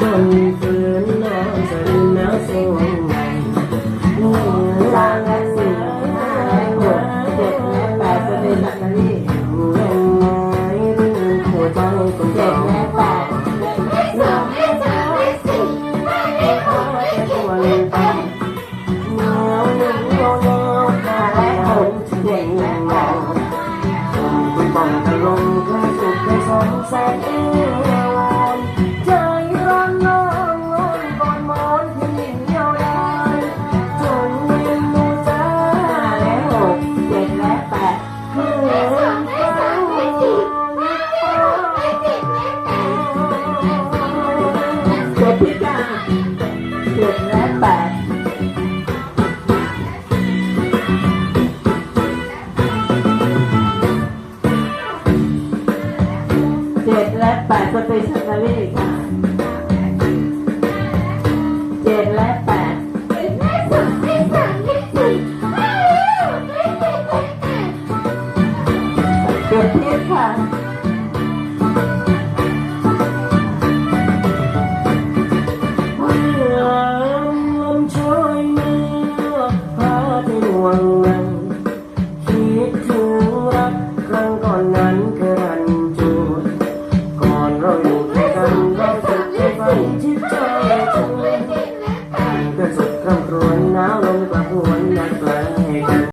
คนฝืนน้องจะลืมแสวงใหม่างสือหาหมเจ็บแปดเป็นลักลี่หัวใจคนเจ็บและแปดไม่สองไม่สามไม่สี่ไม่หกไม่เจ็ดไม่แปดหนาวหนึ่งโแล้หาแลหกเจ็ดและแปดคุณบังตะลงแค่สุดแค่สองแส และแปดเจ็ดและแปดสเปเชียลลี่ค่ะเจ็ดและแปดและสองแล วัที่ใจอเธแต่สุดคำครวญหนาว